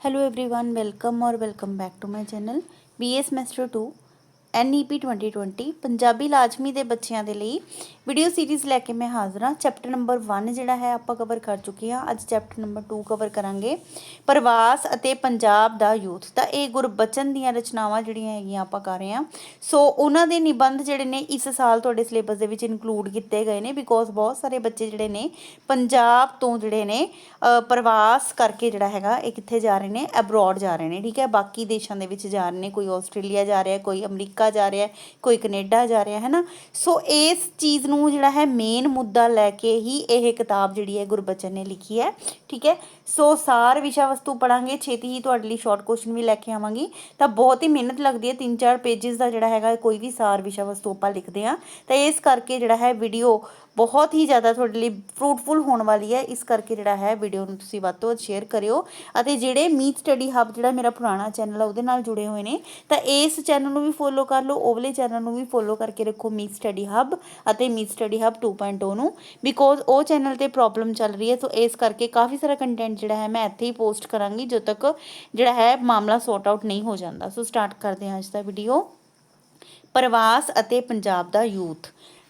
Hello everyone welcome और welcome back to my channel BA semester 2 NEP 2020 Punjabi ਲਾਜ਼ਮੀ ਦੇ ਬੱਚਿਆਂ ਦੇ ਲਈ ਵੀਡੀਓ ਸੀਰੀਜ਼ ਲੈ ਕੇ ਮੈਂ ਹਾਜ਼ਰ ਹਾਂ। ਚੈਪਟਰ ਨੰਬਰ 1 ਜਿਹੜਾ ਹੈ ਆਪਾਂ ਕਵਰ ਕਰ ਚੁੱਕੇ ਹਾਂ। ਅੱਜ ਚੈਪਟਰ ਨੰਬਰ 2 ਕਵਰ ਕਰਾਂਗੇ। ਪ੍ਰਵਾਸ ਅਤੇ ਪੰਜਾਬ ਦਾ ਯੂਥ। ਤਾਂ ਇਹ ਗੁਰਬਚਨ ਦੀਆਂ ਰਚਨਾਵਾਂ ਜਿਹੜੀਆਂ ਹੈਗੀਆਂ ਆਪਾਂ ਕਰ ਰਹੇ ਹਾਂ। ਸੋ ਉਹਨਾਂ ਦੇ ਨਿਬੰਧ ਜਿਹੜੇ ਨੇ ਇਸ ਸਾਲ ਤੁਹਾਡੇ ਸਿਲੇਬਸ ਦੇ ਵਿੱਚ ਇਨਕਲੂਡ ਕੀਤੇ ਗਏ ਨੇ ਬਿਕੋਜ਼ ਬਹੁਤ ਸਾਰੇ ਬੱਚੇ ਜਿਹੜੇ ਨੇ ਪੰਜਾਬ ਤੋਂ ਜਿਹੜੇ ਨੇ ਪ੍ਰਵਾਸ ਕਰਕੇ ਜਿਹੜਾ ਹੈਗਾ, ਇਹ ਕਿੱਥੇ ਜਾ ਰਹੇ ਨੇ? ਅਬਰੋਡ ਜਾ ਰਹੇ ਨੇ, ਠੀਕ ਹੈ? ਬਾਕੀ ਦੇਸ਼ਾਂ ਦੇ ਵਿੱਚ ਜਾ ਰਹੇ ਨੇ। ਕੋਈ ਆਸਟ੍ਰੇਲੀਆ ਜਾ ਰਿਹਾ, ਕੋਈ ਅਮਰੀਕਾ ਜਾ ਰਿਹਾ, ਕੋਈ ਕੈਨੇਡਾ ਜਾ ਰਿਹਾ, ਹੈ ਨਾ? ਸੋ ਇਸ ਚੀਜ਼ ਨੂੰ ਜਿਹੜਾ ਹੈ ਮੇਨ ਮੁੱਦਾ ਲੈ ਕੇ ਹੀ ਇਹ ਕਿਤਾਬ ਜਿਹੜੀ ਹੈ ਗੁਰਬਚਨ ਨੇ ਲਿਖੀ ਹੈ, ਠੀਕ ਹੈ? ਸੋ ਸਾਰ ਵਿਸ਼ਾ ਵਸਤੂ ਪੜਾਂਗੇ ਛੇਤੀ ਹੀ ਤੁਹਾਡੇ ਲਈ ਸ਼ਾਰਟ ਕੁਐਸਚਨ ਵੀ ਲੈ ਕੇ ਆਵਾਂਗੀ। ਤਾਂ ਬਹੁਤ ਹੀ ਮਿਹਨਤ ਲੱਗਦੀ ਹੈ, ਤਿੰਨ ਚਾਰ ਪੇजेस ਦਾ ਜਿਹੜਾ ਹੈਗਾ ਕੋਈ ਵੀ ਸਾਰ ਵਿਸ਼ਾ ਵਸਤੂ ਆਪਾਂ ਲਿਖਦੇ ਆ ਤਾਂ ਇਸ ਕਰਕੇ ਜਿਹੜਾ ਹੈ ਵੀਡੀਓ ਬਹੁਤ ਹੀ ਜ਼ਿਆਦਾ ਤੁਹਾਡੇ ਲਈ ਫਰੂਟਫੁਲ ਹੋਣ ਵਾਲੀ ਹੈ। ਇਸ ਕਰਕੇ ਜਿਹੜਾ ਹੈ ਵੀਡੀਓ ਨੂੰ ਤੁਸੀਂ ਵੱਧ ਤੋਂ ਵੱਧ ਸ਼ੇਅਰ ਕਰਿਓ। ਅਤੇ ਜਿਹੜੇ ਮੀਤ ਸਟੱਡੀ ਹੱਬ ਜਿਹੜਾ ਮੇਰਾ ਪੁਰਾਣਾ ਚੈਨਲ ਹੈ ਉਹਦੇ ਨਾਲ ਜੁੜੇ ਹੋਏ ਨੇ। ਤਾਂ ਇਸ ਚੈਨਲ ਨੂੰ ਵੀ ਫੋਲੋ ਕਰ ਲਓ ਓਵਲੇ ਚੈਨਲ ਨੂੰ ਵੀ ਫੋਲੋ ਕਰਕੇ ਰੱਖੋ ਮੀਤ ਸਟੱਡੀ ਹੱਬ ਅਤੇ ਮੀਤ ਸਟੱਡੀ ਹੱਬ 2.0 ਨੂੰ। ਬਿਕੋਜ਼ ਉਹ ਚੈਨਲ ਤੇ ਪ੍ਰੋਬਲਮ ਚੱਲ ਰਹੀ ਹੈ ਸੋ ਇਸ ਕਰਕੇ ਕਾਫੀ ਸਾਰਾ ਕੰਟੈਂਟ ਜਿਹੜਾ ਹੈ, ਮੈਂ ਇੱਥੇ ਹੀ ਪੋਸਟ ਕਰਾਂਗੀ, ਜਦੋਂ ਤੱਕ ਜਿਹੜਾ ਹੈ, ਮਾਮਲਾ ਸੌਰਟ ਆਊਟ ਨਹੀਂ ਹੋ ਜਾਂਦਾ। ਸੋ ਸਟਾਰਟ ਕਰਦੇ ਹਾਂ ਅੱਜ ਦਾ ਵੀਡੀਓ ਪ੍ਰਵਾਸ ਅਤੇ ਪੰਜਾਬ ਦਾ ਯੂਥ।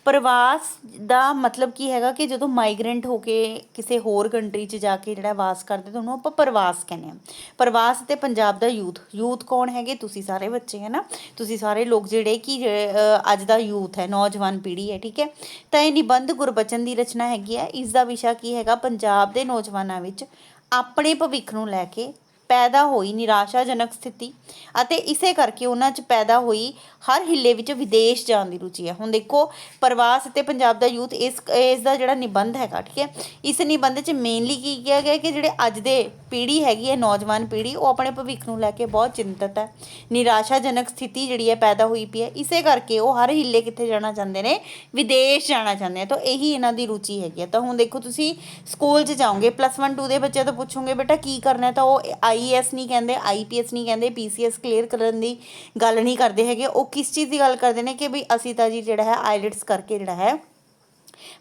ਪ੍ਰਵਾਸ ਦਾ ਮਤਲਬ ਕੀ ਹੈਗਾ ਕਿ ਜਦੋਂ ਮਾਈਗ੍ਰੈਂਟ ਹੋ ਕੇ ਕਿਸੇ ਹੋਰ ਕੰਟਰੀ 'ਚ ਜਾ ਕੇ ਜਿਹੜਾ ਵਾਸ ਕਰਦੇ ਤਾਂ ਉਹਨੂੰ ਆਪਾਂ ਪ੍ਰਵਾਸ ਕਹਿੰਦੇ ਆ ਪ੍ਰਵਾਸ ਤੇ ਪੰਜਾਬ ਦਾ ਯੂਥ। ਯੂਥ ਕੌਣ ਹੈਗੇ? ਤੁਸੀਂ ਸਾਰੇ ਬੱਚੇ ਹੈ ਨਾ ਤੁਸੀਂ ਸਾਰੇ ਲੋਕ ਜਿਹੜੇ ਕਿ ਜਿਹੜੇ, ਅੱਜ ਦਾ ਯੂਥ ਹੈ ਨੌਜਵਾਨ ਪੀੜ੍ਹੀ ਹੈ ਠੀਕ ਹੈ? ਤਾਂ ਇਹ ਨਿਬੰਧ ਗੁਰਬਚਨ ਦੀ ਰਚਨਾ ਹੈਗੀ ਹੈ। ਇਸ ਦਾ ਵਿਸ਼ਾ ਕੀ ਹੈਗਾ? ਪੰਜਾਬ ਦੇ ਨੌਜਵਾਨਾਂ ਵਿੱਚ ਆਪਣੇ ਭਵਿੱਖ ਨੂੰ ਲੈ ਕੇ ਪੈਦਾ ਹੋਈ ਨਿਰਾਸ਼ਾਜਨਕ ਸਥਿਤੀ ਅਤੇ ਇਸੇ ਕਰਕੇ ਉਹਨਾਂ 'ਚ ਪੈਦਾ ਹੋਈ ਹਰ ਹਿੱਲੇ ਵਿੱਚ ਵਿਦੇਸ਼ ਜਾਣ ਦੀ ਰੁਚੀ ਹੈ। ਹੁਣ ਦੇਖੋ, ਪ੍ਰਵਾਸ ਅਤੇ ਪੰਜਾਬ ਦਾ ਯੂਥ ਇਸ ਇਸ ਦਾ ਜਿਹੜਾ ਨਿਬੰਧ ਹੈਗਾ, ਠੀਕ ਹੈ, ਇਸ ਨਿਬੰਧ 'ਚ ਮੇਨਲੀ ਕੀ ਕਿਹਾ ਗਿਆ ਕਿ ਜਿਹੜੇ ਅੱਜ ਦੇ ਪੀੜ੍ਹੀ ਹੈਗੀ ਹੈ, ਨੌਜਵਾਨ ਪੀੜ੍ਹੀ, ਉਹ ਆਪਣੇ ਭਵਿੱਖ ਨੂੰ ਲੈ ਕੇ ਬਹੁਤ ਚਿੰਤਤ ਹੈ। ਨਿਰਾਸ਼ਾਜਨਕ ਸਥਿਤੀ ਜਿਹੜੀ ਹੈ, ਪੈਦਾ ਹੋਈ ਪਈ ਹੈ। ਇਸੇ ਕਰਕੇ ਉਹ ਹਰ ਹਿੱਲੇ ਕਿੱਥੇ ਜਾਣਾ ਚਾਹੁੰਦੇ ਨੇ? ਵਿਦੇਸ਼ ਜਾਣਾ ਚਾਹੁੰਦੇ ਆ। ਤਾਂ ਇਹੀ ਇਹਨਾਂ ਦੀ ਰੁਚੀ ਹੈਗੀ ਹੈ। ਤਾਂ ਹੁਣ ਦੇਖੋ ਤੁਸੀਂ ਸਕੂਲ 'ਚ ਜਾਓਗੇ ਪਲੱਸ 1 2 ਦੇ ਬੱਚਿਆਂ ਤੋਂ ਪੁੱਛੋਗੇ, ਬੇਟਾ ਕੀ ਕਰਨਾ ਤਾਂ ਉਹ ਆਈ ਆਈਐਸ ਨਹੀਂ ਕਹਿੰਦੇ ਆਈਪੀਐਸ ਨਹੀਂ ਕਹਿੰਦੇ ਪੀਸੀਐਸ ਕਲੀਅਰ ਕਰਨ ਦੀ ਗੱਲ ਨਹੀਂ ਕਰਦੇ ਹੈਗੇ। ਉਹ ਕਿਸ ਚੀਜ਼ ਦੀ ਗੱਲ ਕਰਦੇ ਨੇ ਕਿ ਵੀ ਅਸੀਂ ਤਾਂ ਜੀ ਜਿਹੜਾ ਹੈ ਆਈਲੈਟਸ ਕਰਕੇ ਜਿਹੜਾ ਹੈ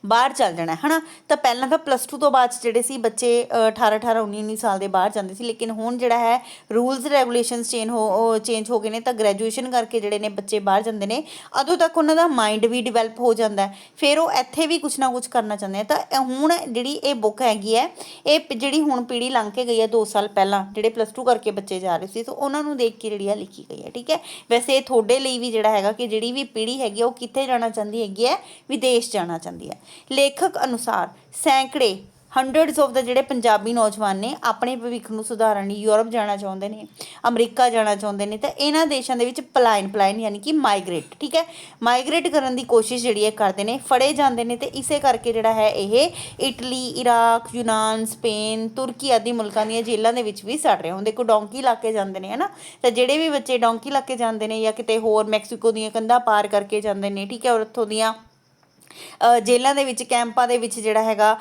ਬਾਹਰ ਚੱਲ ਜਾਣਾ ਹੈ ਹਨਾ? ਤਾਂ ਪਹਿਲਾਂ ਤਾਂ ਪਲੱਸ 2 ਤੋਂ ਬਾਅਦ 'ਚ ਜਿਹੜੇ ਸੀ ਬੱਚੇ ਅ, 18 18 19 19 ਸਾਲ ਦੇ ਬਾਹਰ ਜਾਂਦੇ ਸੀ ਲੇਕਿਨ ਹੁਣ ਜਿਹੜਾ ਹੈ ਰੂਲਸ ਰੈਗੂਲੇਸ਼ਨਸ ਚੇਂਜ ਹੋ ਚੇਂਜ ਹੋ ਗਏ ਨੇ ਤਾਂ ਗ੍ਰੈਜੂਏਸ਼ਨ ਕਰਕੇ ਜਿਹੜੇ ਨੇ ਬੱਚੇ ਬਾਹਰ ਜਾਂਦੇ ਨੇ ਅਦੋਂ ਤੱਕ ਉਹਨਾਂ ਦਾ ਮਾਈਂਡ ਵੀ ਡਿਵੈਲਪ ਹੋ ਜਾਂਦਾ ਹੈ। ਫਿਰ ਉਹ ਇੱਥੇ ਵੀ ਕੁਝ ਨਾ ਕੁਝ ਕਰਨਾ ਚਾਹੁੰਦੇ ਆ। ਤਾਂ ਹੁਣ ਜਿਹੜੀ ਇਹ ਬੁੱਕ ਹੈਗੀ ਹੈ ਇਹ ਪ- ਜਿਹੜੀ ਹੁਣ ਪੀੜ੍ਹੀ ਲੰਘ ਕੇ ਗਈ ਹੈ 2 ਸਾਲ ਪਹਿਲਾਂ ਜਿਹੜੇ ਪਲੱਸ 2 ਕਰਕੇ ਬੱਚੇ ਜਾ ਰਹੇ ਸੀ ਸੋ ਉਹਨਾਂ ਨੂੰ ਦੇਖ ਕੇ ਜਿਹੜੀ ਆ ਲਿਖੀ ਗਈ ਹੈ ਠੀਕ ਹੈ? ਵੈਸੇ ਇਹ ਤੁਹਾਡੇ ਲਈ ਵੀ ਜਿਹੜਾ ਹੈਗਾ ਕਿ ਜਿਹੜੀ ਵੀ ਪੀੜ੍ਹੀ ਹੈਗੀ ਆ ਉਹ ਕਿੱਥੇ ਜਾਣਾ ਚਾਹੁੰਦੀ ਹੈਗੀ ਹੈ? ਵਿਦੇਸ਼ ਜਾਣਾ ਚਾਹੁੰਦੀ ਹੈ। ਲੇਖਕ ਅਨੁਸਾਰ ਸੈਂਕੜੇ ਹੰਡਰਡਸ ਆਫ ਦਾ ਜਿਹੜੇ ਪੰਜਾਬੀ ਨੌਜਵਾਨ ਨੇ ਆਪਣੇ ਭਵਿੱਖ ਨੂੰ ਸੁਧਾਰਨ ਲਈ ਯੂਰਪ ਜਾਣਾ ਚਾਹੁੰਦੇ ਨੇ, ਅਮਰੀਕਾ ਜਾਣਾ ਚਾਹੁੰਦੇ ਨੇ, ਤਾਂ ਇਹਨਾਂ ਦੇਸ਼ਾਂ ਦੇ ਵਿੱਚ ਪਲਾਇਨ ਪਲਾਇਨ ਯਾਨੀ ਕਿ ਮਾਈਗ੍ਰੇਟ ਠੀਕ ਹੈ? ਮਾਈਗ੍ਰੇਟ ਕਰਨ ਦੀ ਕੋਸ਼ਿਸ਼ ਜਿਹੜੀ ਹੈ ਕਰਦੇ ਨੇ, ਫੜੇ ਜਾਂਦੇ ਨੇ ਤੇ ਇਸੇ ਕਰਕੇ ਜਿਹੜਾ ਹੈ ਇਹ ਇਟਲੀ, ਇਰਾਕ, ਯੂਨਾਨ, ਸਪੇਨ, ਤੁਰਕੀ ਆਦਿ ਮੁਲਕਾਂ ਦੀਆਂ ਜੇਲ੍ਹਾਂ ਦੇ ਵਿੱਚ ਵੀ ਸੜ ਰਹੇ ਹੁੰਦੇ ਕੋ ਡੋਂਕੀ ਲਾ ਕੇ ਜਾਂਦੇ ਨੇ, ਹਨਾ? ਤਾਂ ਜਿਹੜੇ ਵੀ ਬੱਚੇ ਡੋਂਕੀ ਲਾ ਕੇ ਜਾਂਦੇ ਨੇ ਜਾਂ ਕਿਤੇ ਹੋਰ ਮੈਕਸੀਕੋ ਦੀਆਂ ਕੰਧਾਂ ਪਾਰ ਕਰਕੇ ਜਾਂਦੇ ਨੇ, ਠੀਕ ਹੈ? ਔਰ ਉੱਥੋਂ ਦੀਆਂ ਜੇਲ੍ਹਾਂ ਦੇ ਵਿੱਚ, ਕੈਂਪਾਂ ਦੇ ਵਿੱਚ ਜਿਹੜਾ ਹੈਗਾ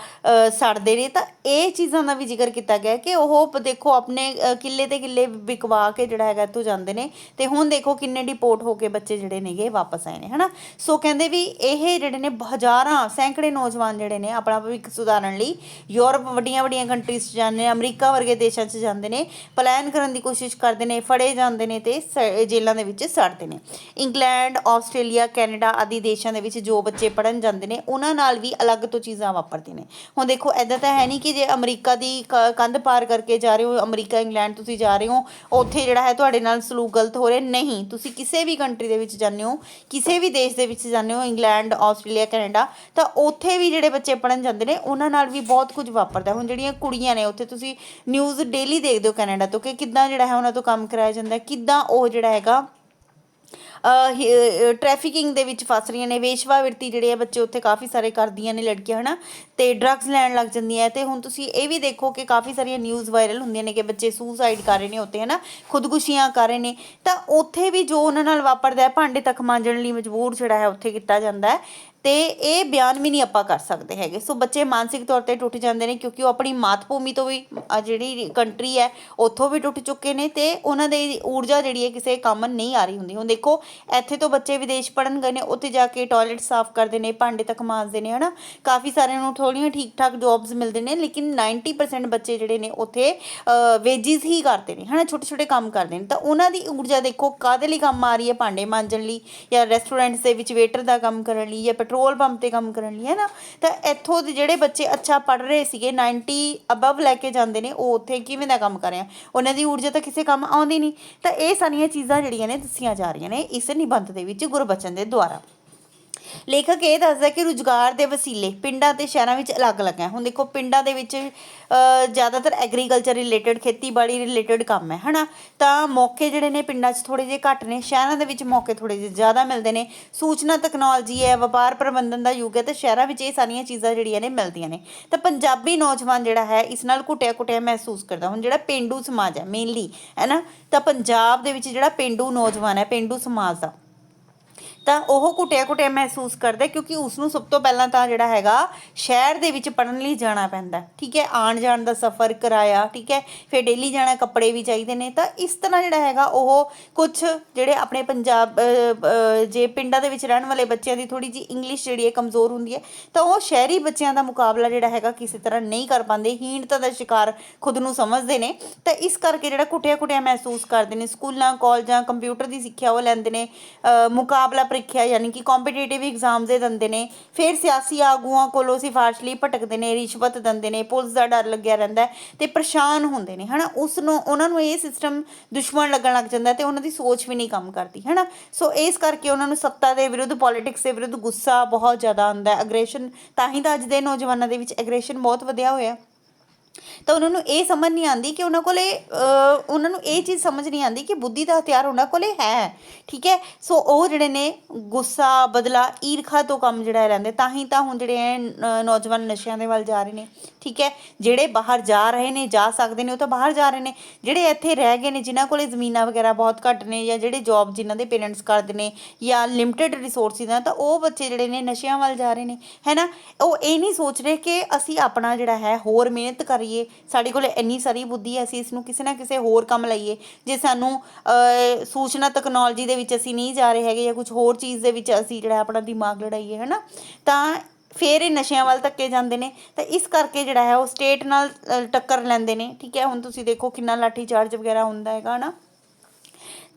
ਸੜਦੇ ਨੇ। ਤਾਂ ਇਹ ਚੀਜ਼ਾਂ ਦਾ ਵੀ ਜ਼ਿਕਰ ਕੀਤਾ ਗਿਆ ਕਿ ਉਹ ਦੇਖੋ ਆਪਣੇ ਕਿੱਲੇ ਤੇ ਕਿੱਲੇ ਵਿਕਵਾ ਕੇ ਜਿਹੜਾ ਹੈਗਾ ਇੱਥੋਂ ਜਾਂਦੇ ਨੇ। ਤੇ ਹੁਣ ਦੇਖੋ ਕਿੰਨੇ ਡਿਪੋਰਟ ਹੋ ਕੇ ਬੱਚੇ ਜਿਹੜੇ ਨੇਗੇ ਵਾਪਸ ਆਏ ਨੇ, ਹਨਾ? ਸੋ ਕਹਿੰਦੇ ਵੀ ਇਹ ਜਿਹੜੇ ਨੇ ਹਜ਼ਾਰਾਂ, ਸੈਂਕੜੇ ਨੌਜਵਾਨ ਜਿਹੜੇ ਨੇ ਆਪਣਾ ਭਵਿੱਖ ਸੁਧਾਰਨ ਲਈ ਯੂਰਪ ਵੱਡੀਆਂ ਵੱਡੀਆਂ ਕੰਟਰੀਜ਼ 'ਚ ਜਾਂਦੇ ਨੇ, ਅਮਰੀਕਾ ਵਰਗੇ ਦੇਸ਼ਾਂ 'ਚ ਜਾਂਦੇ ਨੇ ਪਲਾਨ ਕਰਨ ਦੀ ਕੋਸ਼ਿਸ਼ ਕਰਦੇ ਨੇ, ਫੜੇ ਜਾਂਦੇ ਨੇ ਤੇ ਸ- ਜੇਲ੍ਹਾਂ ਦੇ ਵਿੱਚ ਸੜਦੇ ਨੇ। ਇੰਗਲੈਂਡ, ਆਸਟ੍ਰੇਲੀਆ, ਕੈਨੇਡਾ ਆਦਿ ਦੇਸ਼ਾਂ ਦੇ ਵਿੱਚ ਜੋ ਬੱਚੇ ਪੜਨ ਜਾਂਦੇ ਨੇ, ਉਹਨਾਂ ਨਾਲ ਵੀ ਅਲੱਗ ਤੋਂ ਚੀਜ਼ਾਂ ਵਾਪਰਦੀਆਂ ਨੇ। ਹੁਣ ਦੇਖੋ ਐਦਾਂ ਤਾਂ ਹੈ ਨਹੀਂ ਕਿ ਜੇ ਅਮਰੀਕਾ ਦੀ ਕੰਧ ਪਾਰ ਕਰਕੇ ਜਾ ਰਹੇ ਹੋ, ਅਮਰੀਕਾ, ਇੰਗਲੈਂਡ ਤੁਸੀਂ ਜਾ ਰਹੇ ਹੋ, ਉੱਥੇ ਜਿਹੜਾ ਹੈ ਤੁਹਾਡੇ ਨਾਲ ਸਲੂਕ ਗਲਤ ਹੋ ਰਿਹਾ, ਨਹੀਂ। ਤੁਸੀਂ ਕਿਸੇ ਵੀ ਕੰਟਰੀ ਦੇ ਵਿੱਚ ਜਾਂਦੇ ਹੋ, ਕਿਸੇ ਵੀ ਦੇਸ਼ ਦੇ ਵਿੱਚ ਜਾਂਦੇ ਹੋ, ਇੰਗਲੈਂਡ, ਆਸਟ੍ਰੇਲੀਆ, ਕੈਨੇਡਾ, ਤਾਂ ਉੱਥੇ ਵੀ ਜਿਹੜੇ ਬੱਚੇ ਪੜਨ ਜਾਂਦੇ ਨੇ, ਉਹਨਾਂ ਨਾਲ ਵੀ ਬਹੁਤ ਕੁਝ ਵਾਪਰਦਾ। ਹੁਣ ਜਿਹੜੀਆਂ ਕੁੜੀਆਂ ਨੇ, ਉੱਥੇ ਤੁਸੀਂ ਨਿਊਜ਼ ਡੇਲੀ ਦੇਖਦੇ ਹੋ ਕੈਨੇਡਾ ਤੋਂ ਕਿ ਕਿੱਦਾਂ ਜਿਹੜਾ ਹੈ ਉਹਨਾਂ ਤੋਂ ਕੰਮ ਕਰਾਇਆ ਜਾਂਦਾ, ਕਿੱਦਾਂ ਉਹ ਜਿਹੜਾ ਹੈਗਾ ਟ੍ਰੈਫਿਕਿੰਗ ਦੇ ਵਿੱਚ ਫਸ ਰਹੀਆਂ ਨੇ। ਵੇਸ਼ਵਾਵਿਰਤੀ ਜਿਹੜੇ ਆ ਬੱਚੇ ਉੱਥੇ ਕਾਫੀ ਸਾਰੇ ਕਰਦੀਆਂ ਨੇ ਲੜਕੀਆਂ, ਹਨਾ? ਤੇ ਡਰੱਗਸ ਲੈਣ ਲੱਗ ਜਾਂਦੀਆਂ ਤੇ ਹੁਣ ਤੁਸੀਂ ਇਹ ਵੀ ਦੇਖੋ ਕਿ ਕਾਫੀ ਸਾਰੀਆਂ ਨਿਊਜ਼ ਵਾਇਰਲ ਹੁੰਦੀਆਂ ਨੇ ਕਿ ਬੱਚੇ ਸੁਸਾਈਡ ਕਰ ਰਹੇ ਨੇ ਉੱਥੇ, ਹਨਾ? ਖੁਦਕੁਸ਼ੀਆਂ ਕਰ ਰਹੇ ਨੇ। ਤਾਂ ਉੱਥੇ ਵੀ ਜੋ ਉਹਨਾਂ ਨਾਲ ਵਾਪਰਦਾ ਹੈ ਭਾਂਡੇ ਤੱਕ ਮਾਂਜਣ ਲਈ ਮਜਬੂਰ ਜਿਹੜਾ ਹੈ, ਉੱਥੇ ਕੀਤਾ ਜਾਂਦਾ ਹੈ ਤੇ ਇਹ ਬਿਆਨ ਵੀ ਨਹੀਂ ਆਪਾਂ ਕਰ ਸਕਦੇ ਹੈਗੇ। ਸੋ ਬੱਚੇ ਮਾਨਸਿਕ ਤੌਰ ਤੇ ਟੁੱਟ ਜਾਂਦੇ ਨੇ ਕਿਉਂਕਿ ਉਹ ਆਪਣੀ ਮਾਤ ਭੂਮੀ ਤੋਂ ਵੀ, ਅਹ ਜਿਹੜੀ ਕੰਟਰੀ ਹੈ, ਉੱਥੋਂ ਵੀ ਟੁੱਟ ਚੁੱਕੇ ਨੇ ਤੇ ਉਹਨਾਂ ਦੇ ਊਰਜਾ ਜਿਹੜੀ ਹੈ ਕਿਸੇ ਕੰਮ ਨਹੀਂ ਆ ਰਹੀ ਹੁੰਦੀ। ਹੁਣ ਦੇਖੋ, ਇੱਥੇ ਤੋਂ ਬੱਚੇ ਵਿਦੇਸ਼ ਪੜਨ ਗਏ ਨੇ, ਉੱਥੇ ਜਾ ਕੇ ਟਾਇਲਟ ਸਾਫ਼ ਕਰਦੇ ਨੇ, ਭਾਂਡੇ ਤੱਕ ਮਾਂਜਦੇ ਨੇ, ਹਨਾ? ਕਾਫੀ ਸਾਰਿਆਂ ਨੂੰ ਥੋੜੀਆਂ ਠੀਕ ਠਾਕ ਜੌਬਸ ਮਿਲਦੇ ਨੇ, ਲੇਕਿਨ 90% ਬੱਚੇ ਜਿਹੜੇ ਨੇ ਉੱਥੇ ਵੇਜਿਸ ਹੀ ਕਰਦੇ ਨੇ, ਹਨਾ? ਛੋਟੇ ਛੋਟੇ ਕੰਮ ਕਰਦੇ ਨੇ। ਤਾਂ ਉਹਨਾਂ ਦੀ ਊਰਜਾ ਦੇਖੋ, ਕਾਹਦੇ ਲਈ ਕੰਮ ਆ ਰਹੀ ਹੈ ਭਾਂਡੇ ਮਾਂਜਣ ਲਈ ਜਾਂ ਰੈਸਟੋਰੈਂਟਸ ਦੇ ਵਿੱਚ ਵੇਟਰ ਦਾ ਕੰਮ ਕਰਨ ਲਈ ਜਾਂ ਪੈਟਰੋਲ ਪੰਪ ਤੇ ਕੰਮ ਕਰਨ ਲਈ, ਹੈ ਨਾ? ਤਾਂ ਇੱਥੋਂ ਦੇ ਜਿਹੜੇ ਬੱਚੇ ਅੱਛਾ ਪੜ ਰਹੇ ਸੀਗੇ 90 ਅਬਵ ਲੈ ਕੇ ਜਾਂਦੇ ਨੇ, ਉਹ ਉੱਥੇ ਕਿਵੇਂ ਦਾ ਕੰਮ ਕਰ ਰਹੇ ਆ? ਉਹਨਾਂ ਦੀ ਊਰਜਾ ਤਾਂ ਕਿਸੇ ਕੰਮ ਆਉਂਦੀ ਨਹੀਂ। ਤਾਂ ਇਹ ਸਾਰੀਆਂ ਚੀਜ਼ਾਂ ਜਿਹੜੀਆਂ ਨੇ ਦੱਸੀਆਂ ਜਾ ਰਹੀਆਂ ਨੇ ਇਸ ਨਿਬੰਧ ਦੇ ਵਿੱਚ ਗੁਰਬਚਨ ਦੇ ਦੁਆਰਾ। ਲੇਖਕ ਇਹ ਦੱਸਦਾ ਕਿ ਰੁਜ਼ਗਾਰ ਦੇ ਵਸੀਲੇ ਪਿੰਡਾਂ ਤੇ ਸ਼ਹਿਰਾਂ ਵਿੱਚ ਅਲੱਗ-ਅਲੱਗ ਹੈ। ਹੁਣ ਦੇਖੋ, ਪਿੰਡਾਂ ਦੇ ਵਿੱਚ ਜ਼ਿਆਦਾਤਰ ਐਗਰੀਕਲਚਰ ਰਿਲੇਟਡ ਖੇਤੀਬਾੜੀ ਰਿਲੇਟਡ ਕੰਮ ਹੈ, ਹਨਾ? ਤਾਂ ਮੌਕੇ ਜਿਹੜੇ ਨੇ ਪਿੰਡਾਂ 'ਚ ਥੋੜੇ ਜਿਹੇ ਘੱਟ ਨੇ, ਸ਼ਹਿਰਾਂ ਦੇ ਵਿੱਚ ਮੌਕੇ ਥੋੜੇ ਜਿਹੇ ਜ਼ਿਆਦਾ ਮਿਲਦੇ ਨੇ। ਸੂਚਨਾ ਤਕਨੋਲੋਜੀ ਹੈ, ਵਪਾਰ ਪ੍ਰਬੰਧਨ ਦਾ ਯੁੱਗ ਹੈ, ਤੇ ਸ਼ਹਿਰਾਂ ਵਿੱਚ ਇਹ ਸਾਰੀਆਂ ਚੀਜ਼ਾਂ ਜਿਹੜੀਆਂ ਨੇ ਮਿਲਦੀਆਂ ਨੇ। ਤਾਂ ਪੰਜਾਬੀ ਨੌਜਵਾਨ ਜਿਹੜਾ ਹੈ, ਇਸ ਨਾਲ ਘੁਟਿਆ ਘੁਟਿਆ ਮਹਿਸੂਸ ਕਰਦਾ। ਹੁਣ ਜਿਹੜਾ ਪਿੰਡੂ ਸਮਾਜ ਹੈ ਮੇਨਲੀ ਹੈ ਨਾ? ਤਾਂ ਪੰਜਾਬ ਦੇ ਵਿੱਚ ਜਿਹੜਾ ਪਿੰਡੂ ਨੌਜਵਾਨ ਹੈ, ਪਿੰਡੂ ਸਮਾਜ ਦਾ ਤਾਂ ਉਹ ਘੁਟਿਆ ਘੁਟਿਆ ਮਹਿਸੂਸ ਕਰਦਾ ਕਿਉਂਕਿ ਉਸ ਨੂੰ ਸਭ ਤੋਂ ਪਹਿਲਾਂ ਤਾਂ ਜਿਹੜਾ ਹੈਗਾ, ਸ਼ਹਿਰ ਦੇ ਵਿੱਚ ਪੜਨ ਲਈ ਜਾਣਾ ਪੈਂਦਾ ਠੀਕ ਹੈ, ਆਉਣ ਜਾਣ ਦਾ ਸਫ਼ਰ ਕਰਾਇਆ, ਠੀਕ ਹੈ, ਫਿਰ ਡੇਲੀ ਜਾਣਾ ਕੱਪੜੇ ਵੀ ਚਾਹੀਦੇ ਨੇ। ਤਾਂ ਇਸ ਤਰ੍ਹਾਂ ਜਿਹੜਾ ਹੈਗਾ, ਉਹ ਕੁਝ ਜਿਹੜੇ ਆਪਣੇ ਪੰਜਾਬ ਜੇ ਪਿੰਡਾਂ ਦੇ ਵਿੱਚ ਰਹਿਣ ਵਾਲੇ ਬੱਚਿਆਂ ਦੀ ਥੋੜੀ ਜੀ ਇੰਗਲਿਸ਼ ਜਿਹੜੀ ਹੈ ਕਮਜ਼ੋਰ ਹੁੰਦੀ ਹੈ, ਤਾਂ ਉਹ ਸ਼ਹਿਰੀ ਬੱਚਿਆਂ ਦਾ ਮੁਕਾਬਲਾ ਜਿਹੜਾ ਹੈਗਾ ਕਿਸੇ ਤਰ੍ਹਾਂ ਨਹੀਂ ਕਰ ਪਾਉਂਦੇ। ਹੀਣਤਾ ਦਾ ਸ਼ਿਕਾਰ ਖੁਦ ਨੂੰ ਸਮਝਦੇ ਨੇ। ਤਾਂ ਇਸ ਕਰਕੇ ਜਿਹੜਾ ਘੁੱਟਿਆ ਘੁੱਟਿਆ ਮਹਿਸੂਸ ਕਰਦੇ ਨੇ, ਸਕੂਲਾਂ, ਕਾਲਜਾਂ, ਕੰਪਿਊਟਰ ਦੀ ਸਿੱਖਿਆ ਉਹ ਲੈਂਦੇ ਨੇ। ਮੁਕਾਬਲਾ ਪ੍ਰੀਖਿਆ ਯਾਨੀ ਕਿ ਕੰਪੀਟੀਟਿਵ ਐਗਜ਼ਾਮਸ ਦੇ ਦਿੰਦੇ ਨੇ। ਫਿਰ ਸਿਆਸੀ ਆਗੂਆਂ ਕੋਲੋਂ ਸਿਫਾਰਿਸ਼ ਲਈ ਭਟਕਦੇ ਨੇ, ਰਿਸ਼ਵਤ ਦਿੰਦੇ ਨੇ, ਪੁਲਿਸ ਦਾ ਡਰ ਲੱਗਿਆ ਰਹਿੰਦਾ ਤੇ ਪਰੇਸ਼ਾਨ ਹੁੰਦੇ ਨੇ, ਹਨਾ? ਉਸ ਨੂੰ, ਉਹਨਾਂ ਨੂੰ ਇਹ ਸਿਸਟਮ ਦੁਸ਼ਮਣ ਲੱਗਣ ਲੱਗ ਜਾਂਦਾ ਤੇ ਉਹਨਾਂ ਦੀ ਸੋਚ ਵੀ ਨਹੀਂ ਕੰਮ ਕਰਦੀ, ਹਨਾ? ਸੋ ਇਸ ਕਰਕੇ ਉਹਨਾਂ ਨੂੰ ਸੱਤਾ ਦੇ ਵਿਰੁੱਧ ਪੋਲਿਟਿਕਸ ਦੇ ਵਿਰੁੱਧ ਗੁੱਸਾ ਬਹੁਤ ਜ਼ਿਆਦਾ ਆਉਂਦਾ ਹੈ। ਅਗਰੈਸ਼ਨ ਤਾਂ ਹੀ ਤਾਂ ਅੱਜ ਦੇ ਨੌਜਵਾਨਾਂ ਦੇ ਵਿੱਚ ਐਗਰੈਸ਼ਨ ਬਹੁਤ ਵਧਿਆ ਹੋਇਆ। ਤਾਂ ਉਹਨਾਂ ਨੂੰ ਇਹ ਸਮਝ ਨਹੀਂ ਆਉਂਦੀ ਕਿ ਉਹਨਾਂ ਕੋਲੇ ਉਹਨਾਂ ਨੂੰ ਇਹ ਚੀਜ਼ ਸਮਝ ਨਹੀਂ ਆਉਂਦੀ ਕਿ ਬੁੱਧੀ ਦਾ ਹਥਿਆਰ ਉਹਨਾਂ ਕੋਲੇ ਹੈ। ਠੀਕ ਹੈ? ਸੋ ਉਹ ਜਿਹੜੇ ਨੇ ਗੁੱਸਾ, ਬਦਲਾ, ਈਰਖਾ ਤੋਂ ਕੰਮ ਜਿਹੜਾ ਹੈ ਲੈਂਦੇ ਤਾਂ ਹੀ ਤਾਂ ਹੁਣ ਜਿਹੜੇ ਹੈ ਨੌਜਵਾਨ ਨਸ਼ਿਆਂ ਦੇ ਵੱਲ ਜਾ ਰਹੇ ਨੇ। ਠੀਕ ਹੈ? ਜਿਹੜੇ ਬਾਹਰ ਜਾ ਰਹੇ ਨੇ, ਜਾ ਸਕਦੇ ਨੇ, ਉਹ ਤਾਂ ਬਾਹਰ ਜਾ ਰਹੇ ਨੇ। ਜਿਹੜੇ ਇੱਥੇ ਰਹਿ ਗਏ ਨੇ, ਜਿਨ੍ਹਾਂ ਕੋਲੇ ਜ਼ਮੀਨਾਂ ਵਗੈਰਾ ਬਹੁਤ ਘੱਟ ਨੇ ਜਾਂ ਜਿਹੜੇ ਜੌਬ ਜਿਨ੍ਹਾਂ ਦੇ ਪੇਰੈਂਟਸ ਕਰਦੇ ਨੇ ਜਾਂ ਲਿਮਟਿਡ ਰਿਸੋਰਸਿਸ ਨੇ ਤਾਂ ਉਹ ਬੱਚੇ ਜਿਹੜੇ ਨੇ ਨਸ਼ਿਆਂ ਵੱਲ ਜਾ ਰਹੇ ਨੇ। ਹੈ ਨਾ? ਉਹ ਇਹ ਨਹੀਂ ਸੋਚ ਰਹੇ ਕਿ ਅਸੀਂ ਆਪਣਾ ਜਿਹੜਾ ਹੈ ਹੋਰ ਮਿਹਨਤ ਕਰੀਏ ਸਾਡੇ ਕੋਲ ਇੰਨੀ ਸਾਰੀ ਬੁੱਧੀ ਹੈ ਅਸੀਂ ਇਸ ਨੂੰ ਕਿਸੇ ਨਾ ਕਿਸੇ ਹੋਰ ਕੰਮ ਲਾਈਏ ਜੇ ਸਾਨੂੰ ਅਹ, ਸੂਚਨਾ ਤਕਨੋਲੋਜੀ ਦੇ ਵਿੱਚ ਅਸੀਂ ਨਹੀਂ ਜਾ ਰਹੇ ਹੈਗੇ ਜਾਂ ਕੁਝ ਹੋਰ ਚੀਜ਼ ਦੇ ਵਿੱਚ ਅਸੀਂ ਜਿਹੜਾ ਆਪਣਾ ਦਿਮਾਗ ਲੜਾਈਏ ਹੈ ਨਾ ਤਾਂ ਫੇਰ ਇਹ ਨਸ਼ਿਆਂ ਵੱਲ ਧੱਕੇ ਜਾਂਦੇ ਨੇ ਤਾਂ ਇਸ ਕਰਕੇ ਜਿਹੜਾ ਹੈ ਉਹ ਸਟੇਟ ਨਾਲ ਟੱਕਰ ਲੈਂਦੇ ਨੇ ਠੀਕ ਹੈ? ਹੁਣ ਤੁਸੀਂ ਦੇਖੋ ਕਿੰਨਾ ਲਾਠੀ ਚਾਰਜ ਵਗੈਰਾ ਹੁੰਦਾ ਹੈਗਾ ਨਾ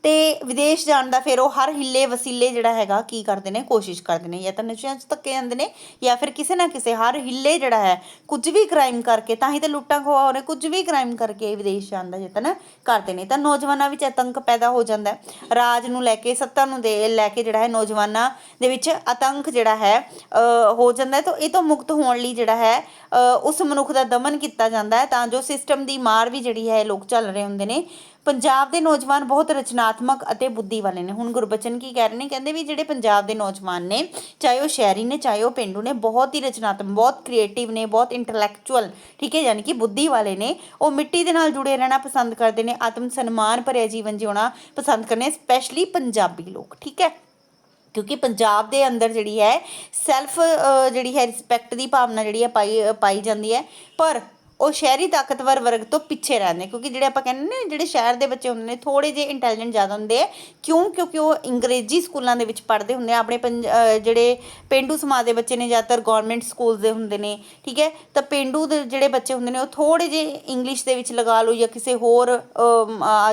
ਤੇ ਵਿਦੇਸ਼ ਜਾਣ ਦਾ ਫਿਰ ਉਹ ਹਰ ਹਿੱਲੇ ਵਸੀਲੇ ਜਿਹੜਾ ਹੈਗਾ ਕੀ ਕਰਦੇ ਨੇ ਕੋਸ਼ਿਸ਼ ਕਰਦੇ ਨੇ ਜਾਂ ਤਾਂ ਨਸ਼ਿਆਂ 'ਚ ਧੱਕੇ ਜਾਂਦੇ ਨੇ ਜਾਂ ਫਿਰ ਕਿਸੇ ਨਾ ਕਿਸੇ ਹਰ ਹਿੱਲੇ ਜਿਹੜਾ ਹੈ ਕੁਝ ਵੀ ਕ੍ਰਾਈਮ ਕਰਕੇ ਤਾਂ ਹੀ ਤਾਂ ਲੁੱਟਾਂ ਖੋਹਾਂ ਹੋ ਰਹੇ ਕੁਝ ਵੀ ਕ੍ਰਾਈਮ ਕਰਕੇ ਵਿਦੇਸ਼ ਜਾਣ ਦਾ ਯਤਨ ਕਰਦੇ ਨੇ। ਤਾਂ ਨੌਜਵਾਨਾਂ ਵਿੱਚ ਆਤੰਕ ਪੈਦਾ ਹੋ ਜਾਂਦਾ ਹੈ। ਰਾਜ ਨੂੰ ਲੈ ਕੇ ਸੱਤਾ ਨੂੰ ਦੇ ਲੈ ਕੇ ਜਿਹੜਾ ਹੈ ਨੌਜਵਾਨਾਂ ਦੇ ਵਿੱਚ ਆਤੰਕ ਜਿਹੜਾ ਹੈ ਅ, ਹੋ ਜਾਂਦਾ ਹੈ। ਤਾਂ ਇਹ ਤੋਂ ਮੁਕਤ ਹੋਣ ਲਈ ਜਿਹੜਾ ਹੈ ਅ, ਉਸ ਮਨੁੱਖ ਦਾ ਦਮਨ ਕੀਤਾ ਜਾਂਦਾ ਹੈ। ਤਾਂ ਜੋ ਸਿਸਟਮ ਦੀ ਮਾਰ ਵੀ ਜਿਹੜੀ ਹੈ ਲੋਕ ਚੱਲ ਰਹੇ ਹੁੰਦੇ ਨੇ। ਪੰਜਾਬ ਦੇ ਨੌਜਵਾਨ ਬਹੁਤ ਰਚਨਾਤਮਕ ਅਤੇ ਬੁੱਧੀ ਵਾਲੇ ਨੇ। ਹੁਣ ਗੁਰਬਚਨ ਕੀ ਕਹਿ ਰਹੇ ਨੇ? ਕਹਿੰਦੇ ਵੀ ਜਿਹੜੇ ਪੰਜਾਬ ਦੇ ਨੌਜਵਾਨ ਨੇ, ਚਾਹੇ ਉਹ ਸ਼ਹਿਰੀ ਨੇ, ਚਾਹੇ ਉਹ ਪਿੰਡੂ ਨੇ, ਬਹੁਤ ਹੀ ਰਚਨਾਤਮਕ, ਬਹੁਤ ਕ੍ਰੀਏਟਿਵ ਨੇ, ਬਹੁਤ ਇੰਟੈਲੈਕਚੁਅਲ ਠੀਕ ਹੈ? ਯਾਨੀ ਕਿ ਬੁੱਧੀ ਵਾਲੇ ਨੇ, ਉਹ ਮਿੱਟੀ ਦੇ ਨਾਲ ਜੁੜੇ ਰਹਿਣਾ ਪਸੰਦ ਕਰਦੇ ਨੇ, ਆਤਮ ਸਨਮਾਨ ਭਰਿਆ ਜੀਵਨ ਜਿਉਣਾ ਪਸੰਦ ਕਰਨੇ ਸਪੈਸ਼ਲੀ ਪੰਜਾਬੀ ਲੋਕ, ਠੀਕ ਹੈ? ਕਿਉਂਕਿ ਪੰਜਾਬ ਦੇ ਅੰਦਰ ਜਿਹੜੀ ਹੈ ਸੈਲਫ ਜਿਹੜੀ ਹੈ ਰਿਸਪੈਕਟ ਦੀ ਭਾਵਨਾ ਜਿਹੜੀ ਹੈ ਪਾਈ ਪਾਈ ਜਾਂਦੀ ਹੈ। ਪਰ ਉਹ ਸ਼ਹਿਰੀ ਤਾਕਤਵਰ ਵਰਗ ਤੋਂ ਪਿੱਛੇ ਰਹਿੰਦੇ, ਕਿਉਂਕਿ ਜਿਹੜੇ ਆਪਾਂ ਕਹਿੰਦੇ ਨੇ, ਜਿਹੜੇ ਸ਼ਹਿਰ ਦੇ ਬੱਚੇ ਹੁੰਦੇ ਨੇ ਥੋੜੇ ਜਿਹੇ ਇੰਟੈਲੀਜੈਂਟ ਜ਼ਿਆਦਾ ਹੁੰਦੇ ਆ। ਕਿਉਂ? ਕਿਉਂਕਿ ਉਹ ਅੰਗਰੇਜ਼ੀ ਸਕੂਲਾਂ ਦੇ ਵਿੱਚ ਪੜ੍ਹਦੇ ਹੁੰਦੇ ਆ। ਆਪਣੇ ਪੰਜ- ਜਿਹੜੇ ਪਿੰਡੂ ਸਮਾਜ ਦੇ ਬੱਚੇ ਨੇ, ਜ਼ਿਆਦਾਤਰ ਗਵਰਨਮੈਂਟ ਸਕੂਲਸ ਦੇ ਹੁੰਦੇ ਨੇ, ਠੀਕ ਹੈ? ਤਾਂ ਪਿੰਡੂ ਦੇ ਜਿਹੜੇ ਬੱਚੇ ਹੁੰਦੇ ਨੇ, ਉਹ ਥੋੜੇ ਜਿਹੇ ਇੰਗਲਿਸ਼ ਦੇ ਵਿੱਚ ਲਗਾ ਲਓ ਜਾਂ ਕਿਸੇ ਹੋਰ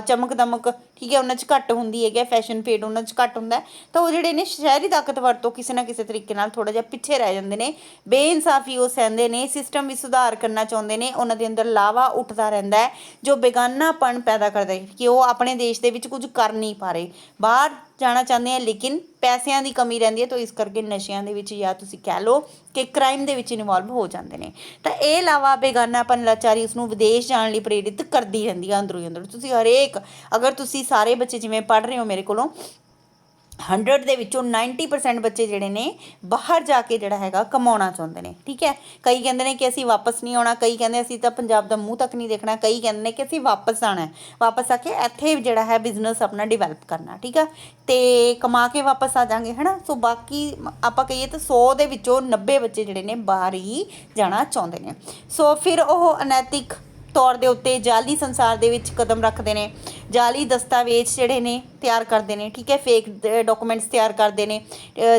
ਚਮਕ ਦਮਕ ਠੀਕ ਹੈ, ਉਹਨਾਂ 'ਚ ਘੱਟ ਹੁੰਦੀ ਹੈਗਾ ਫੈਸ਼ਨ ਫੇਡ ਉਹਨਾਂ 'ਚ ਘੱਟ ਹੁੰਦਾ ਤਾਂ ਉਹ ਜਿਹੜੇ ਨੇ ਸ਼ਹਿਰੀ ਤਾਕਤਵਰ ਤੋਂ ਕਿਸੇ ਨਾ ਕਿਸੇ ਤਰੀਕੇ ਨਾਲ ਥੋੜਾ ਜਿਹਾ ਪਿੱਛੇ ਰਹਿ ਜਾਂਦੇ ਨੇ। ਬੇਇਨਸਾਫੀ ਉਹ ਸਹਿੰਦੇ ਨੇ ਸਿਸਟਮ ਵਿੱਚ ਸੁਧਾਰ ਕਰਨਾ ਚਾਹੁੰਦੇ ਨੇ, ਉਹਨਾਂ ਦੇ ਅੰਦਰ ਲਾਵਾ ਉੱਠਦਾ ਰਹਿੰਦਾ ਹੈ, ਜੋ ਬੇਗਾਨਾਪਣ ਪੈਦਾ ਕਰਦਾ ਹੈ ਕਿ ਉਹ ਆਪਣੇ ਦੇਸ਼ ਦੇ ਵਿੱਚ ਕੁਝ ਕਰ ਨਹੀਂ ਪਾ ਰਹੇ। ਬਾਹਰ ਜਾਣਾ ਚਾਹੁੰਦੇ ਆ, ਲੇਕਿਨ ਪੈਸਿਆਂ ਦੀ ਕਮੀ ਰਹਿੰਦੀ ਹੈ, ਤਾਂ ਇਸ ਕਰਕੇ ਨਸ਼ਿਆਂ ਦੇ ਵਿੱਚ ਜਾਂ ਤੁਸੀਂ ਕਹਿ ਲਓ ਕਿ ਕ੍ਰਾਈਮ ਦੇ ਵਿੱਚ ਇਨਵੋਲਵ ਹੋ ਜਾਂਦੇ ਨੇ। ਤਾਂ ਇਹ ਲਾਵਾ ਬੇਗਾਨਾਪਨ ਲਾਚਾਰੀ ਉਸ ਨੂੰ ਵਿਦੇਸ਼ ਜਾਣ ਲਈ ਪ੍ਰੇਰਿਤ ਕਰਦੀ ਰਹਿੰਦੀ ਹੈ ਅੰਦਰੋਂ ਹੀ ਅੰਦਰ। ਤੁਸੀਂ ਹਰੇਕ, ਅਗਰ ਤੁਸੀਂ ਸਾਰੇ ਬੱਚੇ ਜਿਵੇਂ ਪੜ੍ਹ ਰਹੇ ਹੋ ਮੇਰੇ ਕੋਲੋਂ 100 ਦੇ ਵਿੱਚੋਂ 90% ਬੱਚੇ ਜਿਹੜੇ ਨੇ ਬਾਹਰ ਜਾ ਕੇ ਜਿਹੜਾ ਹੈਗਾ ਕਮਾਉਣਾ ਚਾਹੁੰਦੇ ਨੇ, ਠੀਕ ਹੈ? ਕਈ ਕਹਿੰਦੇ ਨੇ ਕਿ ਅਸੀਂ ਵਾਪਸ ਨਹੀਂ ਆਉਣਾ, ਕਈ ਕਹਿੰਦੇ ਅਸੀਂ ਤਾਂ ਪੰਜਾਬ ਦਾ ਮੂੰਹ ਤੱਕ ਨਹੀਂ ਦੇਖਣਾ, ਕਈ ਕਹਿੰਦੇ ਨੇ ਕਿ ਅਸੀਂ ਵਾਪਸ ਆਣਾ ਹੈ। ਵਾਪਸ ਆ ਕੇ ਇੱਥੇ ਜਿਹੜਾ ਹੈ ਬਿਜ਼ਨਸ ਆਪਣਾ ਡਿਵੈਲਪ ਕਰਨਾ, ਠੀਕ ਹੈ ਤੇ ਕਮਾ ਕੇ ਵਾਪਸ ਆ ਜਾਾਂਗੇ, ਹਨਾ? ਸੋ ਬਾਕੀ ਆਪਾਂ ਕਹੀਏ ਤਾਂ 100 ਦੇ ਵਿੱਚੋਂ 90 ਬੱਚੇ ਜਿਹੜੇ ਨੇ ਬਾਹਰ ਹੀ ਜਾਣਾ ਚਾਹੁੰਦੇ ਨੇ। ਸੋ ਫਿਰ ਉਹ ਅਨੈਤਿਕ ਤੌਰ ਦੇ ਉੱਤੇ ਜਾਲੀ ਸੰਸਾਰ ਦੇ ਵਿੱਚ ਕਦਮ ਰੱਖਦੇ ਨੇ ਜਾਲੀ ਦਸਤਾਵੇਜ਼ ਜਿਹੜੇ ਨੇ ਤਿਆਰ ਕਰਦੇ ਨੇ, ਠੀਕ ਹੈ ਫੇਕ ਡਾਕੂਮੈਂਟਸ ਤਿਆਰ ਕਰਦੇ ਨੇ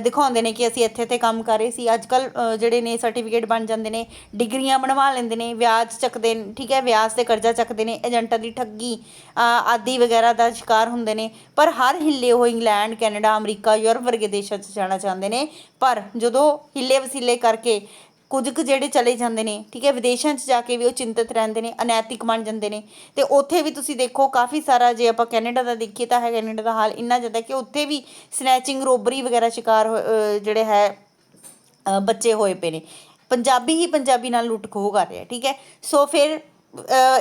ਦਿਖਾਉਂਦੇ ਨੇ ਕਿ ਅਸੀਂ ਇੱਥੇ ਤੇ ਕੰਮ ਕਰ ਰਹੇ ਸੀ ਅੱਜ ਕੱਲ ਜਿਹੜੇ ਨੇ ਸਰਟੀਫਿਕੇਟ ਬਣ ਜਾਂਦੇ ਨੇ, ਡਿਗਰੀਆਂ ਬਣਵਾ ਲੈਂਦੇ ਨੇ, ਵਿਆਜ ਚੱਕਦੇ ਨੇ, ਠੀਕ ਹੈ, ਵਿਆਜ ਤੇ ਕਰਜ਼ਾ ਚੱਕਦੇ ਨੇ, ਏਜੰਟਾਂ ਦੀ ਠੱਗੀ ਆਦਿ ਵਗੈਰਾ ਦਾ ਸ਼ਿਕਾਰ ਹੁੰਦੇ ਨੇ, ਪਰ ਹਰ ਹਿੱਲੇ ਉਹ ਇੰਗਲੈਂਡ, ਕੈਨੇਡਾ, ਅਮਰੀਕਾ, ਯੂਰਪ ਵਰਗੇ ਦੇਸ਼ਾਂ 'ਚ ਜਾਣਾ ਚਾਹੁੰਦੇ ਨੇ, ਪਰ ਜਦੋਂ ਹਿੱਲੇ ਵਸੀਲੇ ਕਰਕੇ ਕੁਝ ਕੁ ਜਿਹੜੇ ਚਲੇ ਜਾਂਦੇ ਨੇ, ਠੀਕ ਹੈ, ਵਿਦੇਸ਼ਾਂ 'ਚ ਜਾ ਕੇ ਵੀ ਉਹ ਚਿੰਤਤ ਰਹਿੰਦੇ ਨੇ, ਅਨੈਤਿਕ ਬਣ ਜਾਂਦੇ ਨੇ। ਤੇ ਉੱਥੇ ਵੀ ਤੁਸੀਂ ਦੇਖੋ, ਕਾਫੀ ਸਾਰਾ ਜੇ ਆਪਾਂ ਕੈਨੇਡਾ ਦਾ ਦੇਖੀਏ ਤਾਂ ਹੈ ਕੈਨੇਡਾ ਦਾ ਹਾਲ ਇੰਨਾ ਜ਼ਿਆਦਾ ਕਿ ਉੱਥੇ ਵੀ ਸਨੈਚਿੰਗ ਰੋਬਰੀ ਵਗੈਰਾ ਸ਼ਿਕਾਰ ਹੋ- ਜਿਹੜੇ ਹੈ ਬੱਚੇ ਹੋਏ ਪਏ ਨੇ। ਪੰਜਾਬੀ ਹੀ ਪੰਜਾਬੀ ਨਾਲ ਲੁੱਟ ਖੋਹ ਕਰ ਰਿਹਾ, ਠੀਕ ਹੈ। ਸੋ ਫਿਰ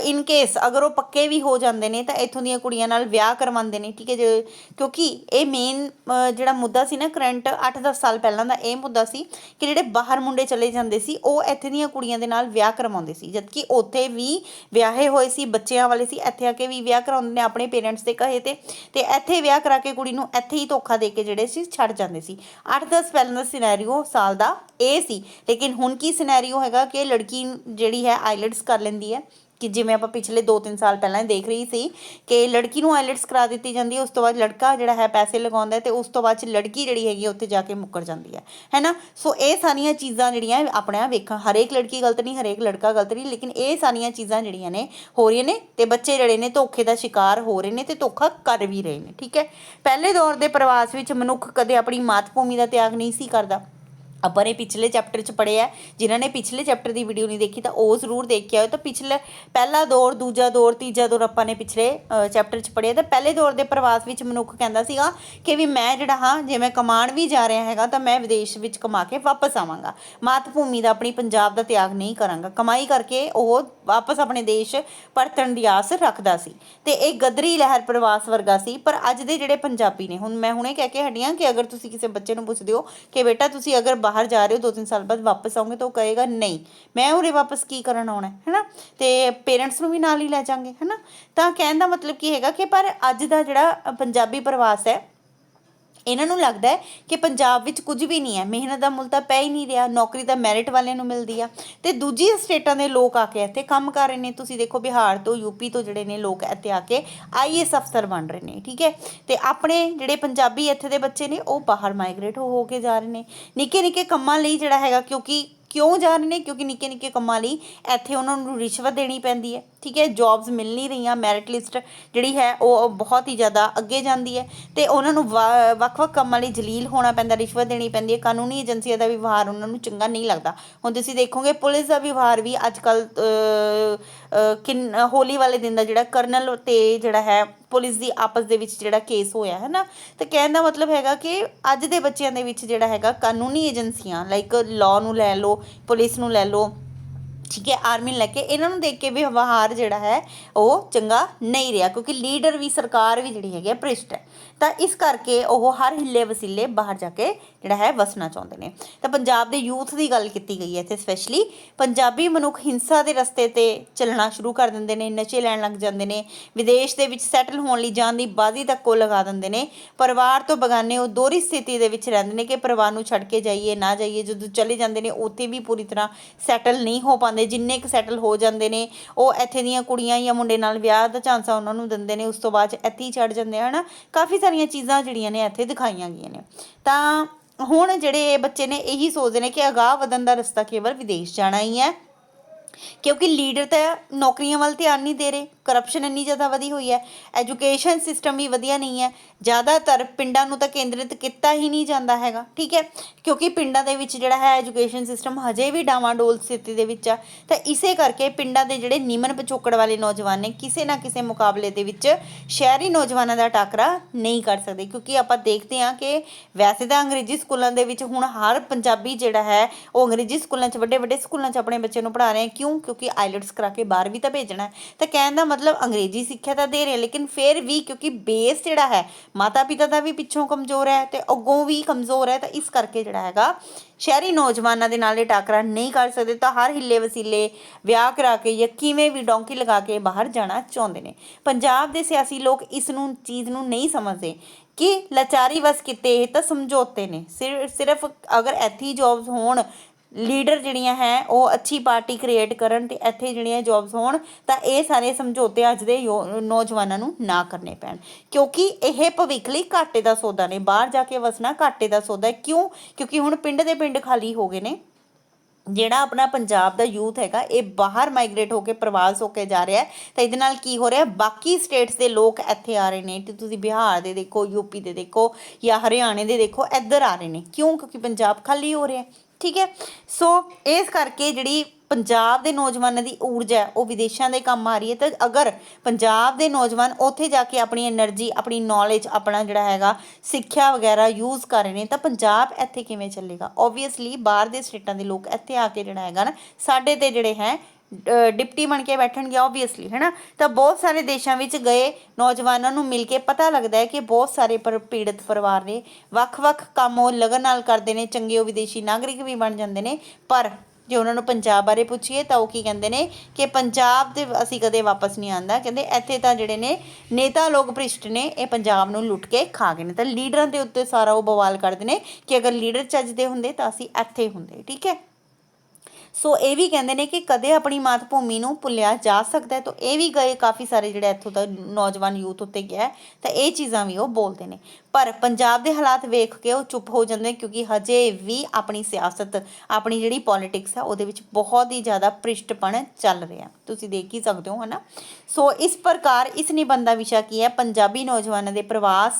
ਇਨ ਕੇਸ ਅਗਰ ਉਹ ਪੱਕੇ ਵੀ ਹੋ ਜਾਂਦੇ ਨੇ ਤਾਂ ਇੱਥੋਂ ਦੀਆਂ ਕੁੜੀਆਂ ਨਾਲ ਵਿਆਹ ਕਰਵਾਉਂਦੇ ਨੇ, ਠੀਕ ਹੈ ਜੇ? ਕਿਉਂਕਿ ਇਹ ਮੇਨ ਜਿਹੜਾ ਮੁੱਦਾ ਸੀ ਨਾ ਕਰੰਟ 8-10 ਸਾਲ ਪਹਿਲਾਂ ਦਾ ਇਹ ਮੁੱਦਾ ਸੀ ਕਿ ਜਿਹੜੇ ਬਾਹਰ ਮੁੰਡੇ ਚਲੇ ਜਾਂਦੇ ਸੀ, ਉਹ ਇੱਥੇ ਦੀਆਂ ਕੁੜੀਆਂ ਦੇ ਨਾਲ ਵਿਆਹ ਕਰਵਾਉਂਦੇ ਸੀ। ਜਦਕਿ ਉੱਥੇ ਵੀ ਵਿਆਹੇ ਹੋਏ ਸੀ, ਬੱਚਿਆਂ ਵਾਲੇ ਸੀ, ਇੱਥੇ ਆ ਕੇ ਵੀ ਵਿਆਹ ਕਰਾਉਂਦੇ ਨੇ ਆਪਣੇ ਪੇਰੈਂਟਸ ਦੇ ਕਹੇ ਤੇ। ਤੇ ਇੱਥੇ ਵਿਆਹ ਕਰਾ ਕੇ ਕੁੜੀ ਨੂੰ ਇੱਥੇ ਹੀ ਧੋਖਾ ਦੇ ਕੇ ਜਿਹੜੇ ਸੀ, ਛੱਡ ਜਾਂਦੇ ਸੀ। 8-10 ਪਹਿਲਾਂ ਦਾ ਸਿਨੈਰੀਓ ਸਾਲ ਦਾ ਇਹ ਸੀ। ਲੇਕਿਨ ਹੁਣ ਕੀ ਸਿਨੈਰੀਓ ਹੈਗਾ ਕਿ ਲੜਕੀ ਜਿਹੜੀ ਹੈ ਆਈਲੈਟਸ ਕਰ ਲੈਂਦੀ ਹੈ। ਕਿ ਜਿਵੇਂ ਆਪਾਂ ਪਿਛਲੇ 2-3 ਸਾਲ ਪਹਿਲਾਂ ਦੇਖ ਰਹੀ ਸੀ ਕਿ ਲੜਕੀ ਨੂੰ ਆਈਲੈਟਸ ਕਰਾ ਦਿੱਤੀ ਜਾਂਦੀ ਹੈ, ਉਸ ਤੋਂ ਬਾਅਦ ਲੜਕਾ ਜਿਹੜਾ ਹੈ ਪੈਸੇ ਲਗਾਉਂਦਾ ਹੈ ਤੇ ਉਸ ਤੋਂ ਬਾਅਦ ਚ ਲੜਕੀ ਜਿਹੜੀ ਹੈਗੀ ਹੈ, ਉੱਥੇ ਜਾ ਕੇ ਮੁੱਕਰ ਜਾਂਦੀ ਹੈ। ਹੈਨਾ ਸੋ ਇਹ ਸਾਰੀਆਂ ਚੀਜ਼ਾਂ ਜਿਹੜੀਆਂ ਆਪਣੇ ਆਪ ਵੇਖਾਂ। ਹਰੇਕ ਲੜਕੀ ਗਲਤ ਨਹੀਂ, ਹਰੇਕ ਲੜਕਾ ਗਲਤ ਨਹੀਂ, ਲੇਕਿਨ ਇਹ ਸਾਰੀਆਂ ਚੀਜ਼ਾਂ ਜਿਹੜੀਆਂ ਨੇ, ਹੋ ਰਹੀਆਂ ਨੇ ਤੇ ਬੱਚੇ ਜਿਹੜੇ ਨੇ ਧੋਖੇ ਦਾ ਸ਼ਿਕਾਰ ਹੋ ਰਹੇ ਨੇ ਤੇ ਧੋਖਾ ਕਰ ਵੀ ਰਹੇ ਨੇ, ਠੀਕ ਹੈ? ਪਹਿਲੇ ਦੌਰ ਦੇ ਪ੍ਰਵਾਸ ਵਿੱਚ ਮਨੁੱਖ ਕਦੇ ਆਪਣੀ ਮਾਤ ਭੂਮੀ ਦਾ ਤਿਆਗ ਨਹੀਂ ਸੀ ਕਰਦਾ। ਆਪਾਂ ਨੇ ਪਿਛਲੇ ਚੈਪਟਰ ਚ ਪੜਿਆ ਜਿਨ੍ਹਾਂ ਨੇ ਪਿਛਲੇ ਚੈਪਟਰ ਦੀ ਵੀਡੀਓ ਨਹੀਂ ਦੇਖੀ ਤਾਂ ਉਹ ਜ਼ਰੂਰ ਦੇਖ ਕੇ ਆਇਓ ਤਾਂ ਪਿਛਲੇ, ਪਹਿਲਾ ਦੌਰ, ਦੂਜਾ ਦੌਰ, ਤੀਜਾ ਦੌਰ ਆਪਾਂ ਨੇ ਪਿਛਲੇ ਚੈਪਟਰ ਚ ਪੜਿਆ ਤਾਂ ਪਹਿਲੇ ਦੌਰ ਦੇ ਪ੍ਰਵਾਸ ਵਿੱਚ ਮਨੁੱਖ ਕਹਿੰਦਾ ਸੀਗਾ ਕਿ ਵੀ ਮੈਂ ਜਿਹੜਾ ਹਾਂ, ਜੇ ਮੈਂ ਕਮਾਣ ਵੀ ਜਾ ਰਿਹਾ ਹੈਗਾ ਤਾਂ ਮੈਂ ਵਿਦੇਸ਼ ਵਿੱਚ ਕਮਾ ਕੇ ਵਾਪਸ ਆਵਾਂਗਾ। ਮਾਤ ਭੂਮੀ ਦਾ ਆਪਣੀ ਪੰਜਾਬ ਦਾ ਤਿਆਗ ਨਹੀਂ ਕਰਾਂਗਾ। ਕਮਾਈ ਕਰਕੇ ਉਹ ਵਾਪਸ ਆਪਣੇ ਦੇਸ਼ ਪਰਤਣ ਦੀ ਆਸ ਰੱਖਦਾ ਸੀ। ਤੇ ਇਹ ਗਦਰੀ ਲਹਿਰ ਪ੍ਰਵਾਸ ਵਰਗਾ ਸੀ। ਪਰ ਅੱਜ ਦੇ ਜਿਹੜੇ ਪੰਜਾਬੀ ਨੇ, ਹੁਣ ਮੈਂ ਹੁਣੇ ਕਹਿ ਕੇ ਹਟੀਆਂ ਕਿ ਅਗਰ ਤੁਸੀਂ ਕਿਸੇ ਬੱਚੇ ਨੂੰ ਪੁੱਛਦੇ ਹੋ ਕਿ ਬੇਟਾ ਤੁਸੀਂ ਅਗਰ ਬਾਹਰ ਜਾ ਰਹੇ ਹੋ, ਦੋ ਤਿੰਨ ਸਾਲ ਬਾਅਦ ਵਾਪਸ ਆਉਂਗੇ ਤਾਂ ਉਹ ਕਹੇਗਾ ਨਹੀਂ। ਮੈਂ ਉਰੇ ਵਾਪਸ ਕੀ ਕਰਨ ਆਉਣਾ ਹੈ, ਹੈਨਾ? ਤੇ ਪੇਰੈਂਟਸ ਨੂੰ ਵੀ ਨਾਲ ਹੀ ਲੈ ਜਾਾਂਗੇ, ਹੈਨਾ? ਤਾਂ ਕਹਿਣ ਦਾ ਮਤਲਬ ਕੀ ਹੈਗਾ ਕਿ ਪਰ ਅੱਜ ਦਾ ਜਿਹੜਾ ਪੰਜਾਬੀ ਪ੍ਰਵਾਸ ਹੈ ਇਹਨਾਂ ਨੂੰ ਲੱਗਦਾ ਹੈ ਕਿ ਪੰਜਾਬ ਵਿੱਚ ਕੁਝ ਵੀ ਨਹੀਂ ਹੈ। ਮਿਹਨਤ ਦਾ ਮੁੱਲ ਤਾਂ ਪੈ ਹੀ ਨਹੀਂ ਰਿਹਾ, ਨੌਕਰੀ ਤਾਂ ਮੈਰਿਟ ਵਾਲਿਆਂ ਨੂੰ ਮਿਲਦੀ ਆ। ਤੇ ਦੂਜੀ ਸਟੇਟਾਂ ਦੇ ਲੋਕ ਆ ਕੇ ਇੱਥੇ ਕੰਮ ਕਰ ਰਹੇ ਨੇ। ਤੁਸੀਂ ਦੇਖੋ ਬਿਹਾਰ ਤੋਂ ਯੂਪੀ ਤੋਂ ਜਿਹੜੇ ਨੇ ਲੋਕ ਇੱਥੇ ਆ ਕੇ ਆਈਐਸ ਅਫਸਰ ਬਣ ਰਹੇ ਨੇ, ਠੀਕ ਹੈ? ਤੇ ਆਪਣੇ ਜਿਹੜੇ ਪੰਜਾਬੀ ਇੱਥੇ ਦੇ ਬੱਚੇ ਨੇ, ਉਹ ਬਾਹਰ ਮਾਈਗ੍ਰੇਟ ਹੋ ਹੋ ਕੇ ਜਾ ਰਹੇ ਨੇ। ਨਿੱਕੇ ਨਿੱਕੇ ਕੰਮਾਂ ਲਈ ਜਿਹੜਾ ਹੈਗਾ, ਕਿਉਂਕਿ ਕਿਉਂ ਜਾ ਰਹੇ ਨੇ? ਕਿਉਂਕਿ ਨਿੱਕੇ ਨਿੱਕੇ ਕੰਮਾਂ ਲਈ ਇੱਥੇ ਉਹਨਾਂ ਨੂੰ ਰਿਸ਼ਵਤ ਦੇਣੀ ਪੈਂਦੀ ਹੈ, ਠੀਕ ਹੈ? ਜੌਬਸ ਮਿਲ ਨਹੀਂ ਰਹੀਆਂ ਮੈਰਿਟ ਲਿਸਟ ਜਿਹੜੀ ਹੈ ਉਹ ਬਹੁਤ ਹੀ ਜ਼ਿਆਦਾ ਅੱਗੇ ਜਾਂਦੀ ਹੈ ਤੇ ਉਹਨਾਂ ਨੂੰ ਵਾ- ਵੱਖ-ਵੱਖ ਕੰਮਾਂ ਲਈ ਜਲੀਲ ਹੋਣਾ ਪੈਂਦਾ, ਰਿਸ਼ਵਤ ਦੇਣੀ ਪੈਂਦੀ ਹੈ। ਕਾਨੂੰਨੀ ਏਜੰਸੀਆਂ ਦਾ ਵਿਵਹਾਰ ਉਹਨਾਂ ਨੂੰ ਚੰਗਾ ਨਹੀਂ ਲੱਗਦਾ। ਹੁਣ ਤੁਸੀਂ ਦੇਖੋਗੇ, ਪੁਲਿਸ ਦਾ ਵਿਵਹਾਰ ਵੀ ਅੱਜ ਕੱਲ ਕਿੰਨ ਹੋਲੀ ਵਾਲੇ ਦਿਨ ਦਾ ਜਿਹੜਾ ਕਰਨਲ ਤੇ ਜਿਹੜਾ ਹੈ, ਪੁਲਿਸ ਦੀ ਆਪਸ ਦੇ ਵਿੱਚ ਜਿਹੜਾ ਕੇਸ ਹੋਇਆ, ਹੈ ਨਾ? ਤੇ ਕਹਿਣ ਦਾ ਮਤਲਬ ਹੈਗਾ ਕਿ ਅੱਜ ਦੇ ਬੱਚਿਆਂ ਦੇ ਵਿੱਚ ਜਿਹੜਾ ਹੈਗਾ ਕਾਨੂੰਨੀ ਏਜੰਸੀਆਂ ਲਾਈਕ ਲਾਅ ਨੂੰ ਲੈ ਲਓ, ਪੁਲਿਸ ਨੂੰ ਲੈ ਲਓ ਠੀਕ ਹੈ ਆਰਮੀ ਨੂੰ ਲੈ ਕੇ ਇਹਨਾਂ ਨੂੰ ਦੇਖ ਕੇ ਵੀ ਵਿਵਹਾਰ ਜਿਹੜਾ ਹੈ, ਉਹ ਚੰਗਾ ਨਹੀਂ ਰਿਹਾ, ਕਿਉਂਕਿ ਲੀਡਰ ਵੀ, ਸਰਕਾਰ ਵੀ ਜਿਹੜੀ ਹੈਗੀ ਹੈ, ਭ੍ਰਿਸ਼ਟ ਹੈ। ਤਾਂ ਇਸ ਕਰਕੇ ਉਹ ਹਰ ਹਿੱਲੇ ਵਸੀਲੇ ਬਾਹਰ ਜਾ ਕੇ ਜਿਹੜਾ ਹੈ, ਵਸਣਾ ਚਾਹੁੰਦੇ ਨੇ। ਤਾਂ ਪੰਜਾਬ ਦੇ ਯੂਥ ਦੀ ਗੱਲ ਕੀਤੀ ਗਈ ਹੈ ਇੱਥੇ ਸਪੈਸ਼ਲੀ ਪੰਜਾਬੀ ਮਨੁੱਖ ਹਿੰਸਾ ਦੇ ਰਸਤੇ ਤੇ ਚੱਲਣਾ ਸ਼ੁਰੂ ਕਰ ਦਿੰਦੇ ਨੇ, ਨਸ਼ੇ ਲੈਣ ਲੱਗ ਜਾਂਦੇ ਨੇ, ਵਿਦੇਸ਼ ਦੇ ਵਿੱਚ ਸੈਟਲ ਹੋਣ ਲਈ ਜਾਣ ਦੀ ਬਾਜ਼ੀ ਤੱਕ ਉਹ ਲਗਾ ਦਿੰਦੇ ਨੇ। ਪਰਿਵਾਰ ਤੋਂ ਬਗਾਨੇ ਉਹ ਦੋਹਰੀ ਸਥਿਤੀ ਦੇ ਵਿੱਚ ਰਹਿੰਦੇ ਨੇ ਕਿ ਪਰਿਵਾਰ ਨੂੰ ਛੱਡ ਕੇ ਜਾਈਏ, ਨਾ ਜਾਈਏ, ਜਦੋਂ ਚਲੇ ਜਾਂਦੇ ਨੇ, ਉੱਥੇ ਵੀ ਪੂਰੀ ਤਰ੍ਹਾਂ ਸੈਟਲ ਨਹੀਂ ਹੋ ਪਾਉਂਦੇ ਜਿੰਨੇ ਕੁ ਸੈਟਲ ਹੋ ਜਾਂਦੇ ਨੇ, ਉਹ ਇੱਥੇ ਦੀਆਂ ਕੁੜੀਆਂ ਜਾਂ ਮੁੰਡੇ ਨਾਲ ਵਿਆਹ ਦਾ ਚਾਂਸਾ ਉਹਨਾਂ ਨੂੰ ਦਿੰਦੇ ਨੇ, ਉਸ ਤੋਂ ਬਾਅਦ ਇੱਥੇ ਹੀ ਛੱਡ ਜਾਂਦੇ ਹਨ? ਕਾਫੀ ਸਾਰੀਆਂ ਚੀਜ਼ਾਂ ਜਿਹੜੀਆਂ ਨੇ ਇੱਥੇ ਦਿਖਾਈਆਂ ਗਈਆਂ ਨੇ। ਤਾਂ ਹੁਣ ਜਿਹੜੇ ਬੱਚੇ ਨੇ, ਇਹੀ ਸੋਚਦੇ ਨੇ ਕਿ ਅਗਾਹ ਵਧਣ ਦਾ ਰਸਤਾ ਕੇਵਲ ਵਿਦੇਸ਼ ਜਾਣਾ ਹੀ ਹੈ, ਕਿਉਂਕਿ ਲੀਡਰ ਤਾਂ ਨੌਕਰੀਆਂ ਵੱਲ ਧਿਆਨ ਨਹੀਂ ਦੇ ਰਹੇ। ਕਰਪਸ਼ਨ ਇੰਨੀ ਜ਼ਿਆਦਾ ਵਧੀ ਹੋਈ ਹੈ ਐਜੂਕੇਸ਼ਨ ਸਿਸਟਮ ਵੀ ਵਧੀਆ ਨਹੀਂ ਹੈ, ਜ਼ਿਆਦਾਤਰ ਪਿੰਡਾਂ ਨੂੰ ਤਾਂ ਕੇਂਦਰਿਤ ਕੀਤਾ ਹੀ ਨਹੀਂ ਜਾਂਦਾ ਹੈਗਾ, ਠੀਕ ਹੈ? ਕਿਉਂਕਿ ਪਿੰਡਾਂ ਦੇ ਵਿੱਚ ਜਿਹੜਾ ਹੈ ਐਜੂਕੇਸ਼ਨ ਸਿਸਟਮ ਹਜੇ ਵੀ ਡਾਵਾਂਡੋਲ ਸਥਿਤੀ ਦੇ ਵਿੱਚ ਆ, ਤਾਂ ਇਸੇ ਕਰਕੇ ਪਿੰਡਾਂ ਦੇ ਜਿਹੜੇ ਨਿਮਨ ਪਿਛੋਕੜ ਵਾਲੇ ਨੌਜਵਾਨ ਨੇ, ਕਿਸੇ ਨਾ ਕਿਸੇ ਮੁਕਾਬਲੇ ਦੇ ਵਿੱਚ ਸ਼ਹਿਰੀ ਨੌਜਵਾਨਾਂ ਦਾ ਟਾਕਰਾ ਨਹੀਂ ਕਰ ਸਕਦੇ, ਕਿਉਂਕਿ ਆਪਾਂ ਦੇਖਦੇ ਹਾਂ ਕਿ ਵੈਸੇ ਤਾਂ ਅੰਗਰੇਜ਼ੀ ਸਕੂਲਾਂ ਦੇ ਵਿੱਚ ਹੁਣ ਹਰ ਪੰਜਾਬੀ ਜਿਹੜਾ ਹੈ, ਉਹ ਅੰਗਰੇਜ਼ੀ ਸਕੂਲਾਂ 'ਚ ਵੱਡੇ ਵੱਡੇ ਸਕੂਲਾਂ 'ਚ ਆਪਣੇ ਬੱਚੇ ਨੂੰ ਪੜ੍ਹਾ ਰਹੇ ਆ, ਕਿਉਂ? ਕਿਉਂਕਿ ਆਈਲਟਸ ਕਰਾ ਕੇ ਬਾਹਰ ਵੀ ਤਾਂ ਭੇਜਣਾ ਤਾਂ ਕਹਿਣ ਦਾ ਮਤਲਬ ਅੰਗਰੇਜ਼ੀ ਸਿੱਖਿਆ ਤਾਂ ਦੇ ਰਹੇ ਲੇਕਿਨ ਫਿਰ ਵੀ ਕਿਉਂਕਿ ਬੇਸ ਜਿਹੜਾ ਹੈ ਮਾਤਾ ਪਿਤਾ ਦਾ ਵੀ ਪਿੱਛੋਂ ਕਮਜ਼ੋਰ ਹੈ ਤੇ ਅੱਗੋਂ ਵੀ ਕਮਜ਼ੋਰ ਹੈ, ਤਾਂ ਇਸ ਕਰਕੇ ਜਿਹੜਾ ਹੈਗਾ, ਸ਼ਹਿਰੀ ਨੌਜਵਾਨਾਂ ਦੇ ਨਾਲ ਇਹ ਟਾਕਰਾ ਨਹੀਂ ਕਰ ਸਕਦੇ, ਤਾਂ ਹਰ ਹਿੱਲੇ ਵਸੀਲੇ ਵਿਆਹ ਕਰਾ ਕੇ ਜਾਂ ਕਿਵੇਂ ਵੀ ਡੌਂਕੀ ਲਗਾ ਕੇ ਬਾਹਰ ਜਾਣਾ ਚਾਹੁੰਦੇ ਨੇ। ਪੰਜਾਬ ਦੇ ਸਿਆਸੀ ਲੋਕ ਇਸ ਨੂੰ, ਚੀਜ਼ ਨੂੰ ਨਹੀਂ ਸਮਝਦੇ ਕਿ ਲਾਚਾਰੀ ਵਸ ਕਿਤੇ ਇਹ ਤਾਂ ਸਮਝੌਤੇ ਨੇ ਸਿਰਫ ਅਗਰ ਇੱਥੇ ਜੌਬਸ ਹੋਣ ਲੀਡਰ ਜਿਹੜੀਆਂ ਹੈ, ਉਹ ਅੱਛੀ ਪਾਰਟੀ ਕ੍ਰੀਏਟ ਕਰਨ ਤੇ ਇੱਥੇ ਜਿਹੜੀਆਂ ਜੌਬਸ ਹੋਣ, ਤਾਂ ਇਹ ਸਾਰੇ ਸਮਝੌਤੇ ਅੱਜ ਦੇ ਯੋ- ਨੌਜਵਾਨਾਂ ਨੂੰ ਨਾ ਕਰਨੇ ਪੈਣ। ਕਿਉਂਕਿ ਇਹ ਭਵਿੱਖ ਲਈ ਘਾਟੇ ਦਾ ਸੌਦਾ ਨੇ, ਬਾਹਰ ਜਾ ਕੇ ਵਸਣਾ ਘਾਟੇ ਦਾ ਸੌਦਾ ਹੈ। ਕਿਉਂ? ਕਿਉਂਕਿ ਹੁਣ ਪਿੰਡ ਦੇ ਪਿੰਡ ਖਾਲੀ ਹੋ ਗਏ ਨੇ। ਜਿਹੜਾ ਆਪਣਾ ਪੰਜਾਬ ਦਾ ਯੂਥ ਹੈਗਾ, ਇਹ ਬਾਹਰ ਮਾਈਗ੍ਰੇਟ ਹੋ ਕੇ ਪ੍ਰਵਾਸ ਹੋ ਕੇ ਜਾ ਰਿਹਾ ਹੈ। ਤਾਂ ਇਹਦੇ ਨਾਲ ਕੀ ਹੋ ਰਿਹਾ ਬਾਕੀ ਸਟੇਟਸ ਦੇ ਲੋਕ ਇੱਥੇ ਆ ਰਹੇ ਨੇ, ਤੇ ਤੁਸੀਂ ਬਿਹਾਰ ਦੇ ਦੇਖੋ ਯੂਪੀ ਦੇ ਦੇਖੋ ਜਾਂ ਹਰਿਆਣੇ ਦੇ ਦੇਖੋ, ਇੱਧਰ ਆ ਰਹੇ ਨੇ। ਕਿਉਂ? ਕਿਉਂਕਿ ਪੰਜਾਬ ਖਾਲੀ ਹੋ ਰਿਹਾ ਹੈ। ਠੀਕ ਹੈ? ਸੋ ਇਸ ਕਰਕੇ ਜਿਹੜੀ ਪੰਜਾਬ ਦੇ ਨੌਜਵਾਨਾਂ ਦੀ ਊਰਜਾ ਹੈ, ਉਹ ਵਿਦੇਸ਼ਾਂ ਦੇ ਕੰਮ ਆ ਰਹੀ ਹੈ। ਤਾਂ ਅਗਰ ਪੰਜਾਬ ਦੇ ਨੌਜਵਾਨ ਉੱਥੇ ਜਾ ਕੇ ਆਪਣੀ એનર્ਜੀ ਆਪਣੀ ਨੌਲੇਜ ਆਪਣਾ ਜਿਹੜਾ ਹੈਗਾ ਸਿੱਖਿਆ ਵਗੈਰਾ ਯੂਜ਼ ਕਰ ਰਹੇ ਨੇ, ਤਾਂ ਪੰਜਾਬ ਇੱਥੇ ਕਿਵੇਂ ਚੱਲੇਗਾ? ਆਬਵੀਅਸਲੀ ਬਾਹਰ ਦੇ ਸਟੇਟਾਂ ਦੇ ਲੋਕ ਇੱਥੇ ਆ ਕੇ ਜਿਹੜਾ ਹੈਗਾ ਨਾ, ਸਾਡੇ ਤੇ ਜਿਹੜੇ ਹੈ ਡਿਪਟੀ ਬਣ ਕੇ ਬੈਠਣਗੇ ਓਬਵੀਅਸਲੀ ਹੈ ਨਾ ਤਾਂ ਬਹੁਤ ਸਾਰੇ ਦੇਸ਼ਾਂ ਵਿੱਚ ਗਏ ਨੌਜਵਾਨਾਂ ਨੂੰ ਮਿਲ ਕੇ ਪਤਾ ਲੱਗਦਾ ਹੈ ਕਿ ਬਹੁਤ ਸਾਰੇ ਪਰ ਪੀੜਤ ਪਰਿਵਾਰ ਨੇ ਵੱਖ-ਵੱਖ ਕੰਮ ਉਹ ਲਗਨ ਨਾਲ ਕਰਦੇ ਨੇ, ਚੰਗੇ ਉਹ ਵਿਦੇਸ਼ੀ ਨਾਗਰਿਕ ਵੀ ਬਣ ਜਾਂਦੇ ਨੇ। ਪਰ ਜੇ ਉਹਨਾਂ ਨੂੰ ਪੰਜਾਬ ਬਾਰੇ ਪੁੱਛੀਏ ਤਾਂ ਉਹ ਕੀ ਕਹਿੰਦੇ ਨੇ ਕਿ ਪੰਜਾਬ ਦੇ ਅਸੀਂ ਕਦੇ ਵਾਪਸ ਨਹੀਂ ਆਂਦਾ ਕਹਿੰਦੇ ਇੱਥੇ ਤਾਂ ਜਿਹੜੇ ਨੇ ਨੇਤਾ ਲੋਕ ਭ੍ਰਿਸ਼ਟ ਨੇ, ਇਹ ਪੰਜਾਬ ਨੂੰ ਲੁੱਟ ਕੇ ਖਾ ਗਏ ਨੇ। ਤਾਂ ਲੀਡਰਾਂ ਦੇ ਉੱਤੇ ਸਾਰਾ ਉਹ ਬਵਾਲ ਕਰਦੇ ਨੇ ਕਿ ਅਗਰ ਲੀਡਰ ਚੱਜਦੇ ਹੁੰਦੇ ਤਾਂ ਅਸੀਂ ਇੱਥੇ ਹੁੰਦੇ, ਠੀਕ ਹੈ? ਸੋ ਇਹ ਵੀ ਕਹਿੰਦੇ ਨੇ ਕਿ ਕਦੇ ਆਪਣੀ ਮਾਤ ਭੂਮੀ ਨੂੰ ਭੁੱਲਿਆ ਜਾ ਸਕਦਾ ਹੈ। ਤਾਂ ਇਹ ਵੀ ਗਏ ਕਾਫੀ ਸਾਰੇ ਜਿਹੜੇ ਇੱਥੋਂ ਦਾ ਨੌਜਵਾਨ ਯੂਥ ਉੱਤੇ ਗਿਆ ਤਾਂ ਇਹ ਚੀਜ਼ਾਂ ਵੀ ਉਹ ਬੋਲਦੇ ਨੇ। ਪਰ ਪੰਜਾਬ ਦੇ ਹਾਲਾਤ ਵੇਖ ਕੇ ਉਹ ਚੁੱਪ ਹੋ ਜਾਂਦੇ ਕਿਉਂਕਿ ਹਜੇ ਵੀ ਆਪਣੀ ਸਿਆਸਤ, ਆਪਣੀ ਜਿਹੜੀ ਪੋਲਿਟਿਕਸ ਹੈ ਉਹਦੇ ਵਿੱਚ ਬਹੁਤ ਹੀ ਜ਼ਿਆਦਾ ਭ੍ਰਿਸ਼ਟਪਣ ਚੱਲ ਰਿਹਾ। ਤੁਸੀਂ ਦੇਖ ਹੀ ਸਕਦੇ ਹੋ, ਹਨਾ? ਸੋ ਇਸ ਪ੍ਰਕਾਰ ਇਸ ਨਿਬੰਧ ਦਾ ਵਿਸ਼ਾ ਕੀ ਹੈ? ਪੰਜਾਬੀ ਨੌਜਵਾਨਾਂ ਦੇ ਪ੍ਰਵਾਸ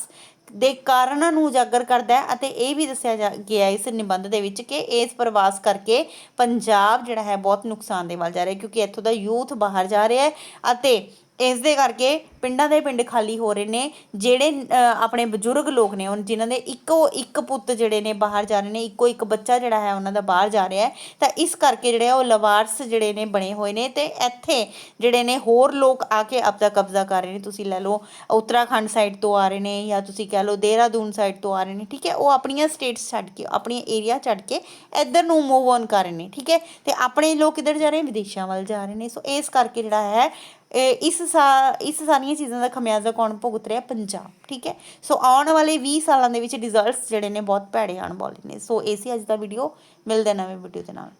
ਦੇ ਕਾਰਨਾਂ ਨੂੰ ਉਜਾਗਰ ਕਰਦਾ ਹੈ ਅਤੇ ਇਹ ਵੀ ਦੱਸਿਆ ਜਾ ਗਿਆ ਇਸ ਨਿਬੰਧ ਦੇ ਵਿੱਚ ਕਿ ਇਸ ਪ੍ਰਵਾਸ ਕਰਕੇ ਪੰਜਾਬ ਜਿਹੜਾ ਹੈ ਬਹੁਤ ਨੁਕਸਾਨ ਦੇ ਵੱਲ ਜਾ ਰਿਹਾ ਕਿਉਂਕਿ ਇੱਥੋਂ ਦਾ ਯੂਥ ਬਾਹਰ ਜਾ ਰਿਹਾ ਹੈ ਅਤੇ ਇਸ ਦੇ ਕਰਕੇ ਪਿੰਡਾਂ ਦੇ ਪਿੰਡ ਖਾਲੀ ਹੋ ਰਹੇ ਨੇ, ਜਿਹੜੇ ਆਪਣੇ ਬਜ਼ੁਰਗ ਲੋਕ ਨੇ ਹੁਣ, ਜਿਨ੍ਹਾਂ ਦੇ ਇੱਕੋ ਇੱਕ ਪੁੱਤ ਜਿਹੜੇ ਨੇ ਬਾਹਰ ਜਾ ਰਹੇ ਨੇ, ਇੱਕੋ ਇੱਕ ਬੱਚਾ ਜਿਹੜਾ ਹੈ ਉਹਨਾਂ ਦਾ ਬਾਹਰ ਜਾ ਰਿਹਾ ਹੈ, ਤਾਂ ਇਸ ਕਰਕੇ ਜਿਹੜੇ ਉਹ ਲਵਾਰਸ ਜਿਹੜੇ ਨੇ ਬਣੇ ਹੋਏ ਨੇ ਤੇ ਇੱਥੇ ਜਿਹੜੇ ਨੇ ਹੋਰ ਲੋਕ ਆ ਕੇ ਆਪਦਾ ਕਬਜ਼ਾ ਕਰ ਰਹੇ ਨੇ। ਤੁਸੀਂ ਲੈ ਲਓ, ਉੱਤਰਾਖੰਡ ਸਾਈਡ ਤੋਂ ਆ ਰਹੇ ਨੇ ਜਾਂ ਤੁਸੀਂ ਕਹਿ ਲਓ ਦੇਹਰਾਦੂਨ ਸਾਈਡ ਤੋਂ ਆ ਰਹੇ ਨੇ, ਠੀਕ ਹੈ? ਉਹ ਆਪਣੀਆਂ ਸਟੇਟਸ ਛੱਡ ਕੇ, ਆਪਣੀਆਂ ਏਰੀਆ ਛੱਡ ਕੇ ਇੱਧਰ ਨੂੰ ਮੂਵ ਔਨ ਕਰ ਰਹੇ ਨੇ, ਠੀਕ ਹੈ? ਤੇ ਆਪਣੇ ਲੋਕ ਕਿੱਧਰ ਜਾ ਰਹੇ ਨੇ? ਵਿਦੇਸ਼ਾਂ ਵੱਲ ਜਾ ਰਹੇ ਨੇ। ਸੋ ਇਸ ਕਰਕੇ ਜਿਹੜਾ ਹੈ ਇਸ ਸਾ, ਇਸ ਸਾਰੀਆਂ ਚੀਜ਼ਾਂ ਦਾ ਖਮਿਆਜ਼ਾ ਕੌਣ ਭੁਗਤ ਰਿਹਾ? ਪੰਜਾਬ, ਠੀਕ ਹੈ? ਸੋ ਆਉਣ ਵਾਲੇ 20 ਸਾਲਾਂ ਦੇ ਵਿੱਚ ਰਿਜ਼ਲਟਸ ਜਿਹੜੇ ਨੇ ਬਹੁਤ ਭੈੜੇ ਆਉਣ ਵਾਲੇ ਨੇ। ਸੋ ਇਹ ਸੀ ਅੱਜ ਦਾ ਵੀਡੀਓ ਮਿਲਦੇ ਨਵੇਂ ਵੀਡੀਓ ਦੇ ਨਾਲ।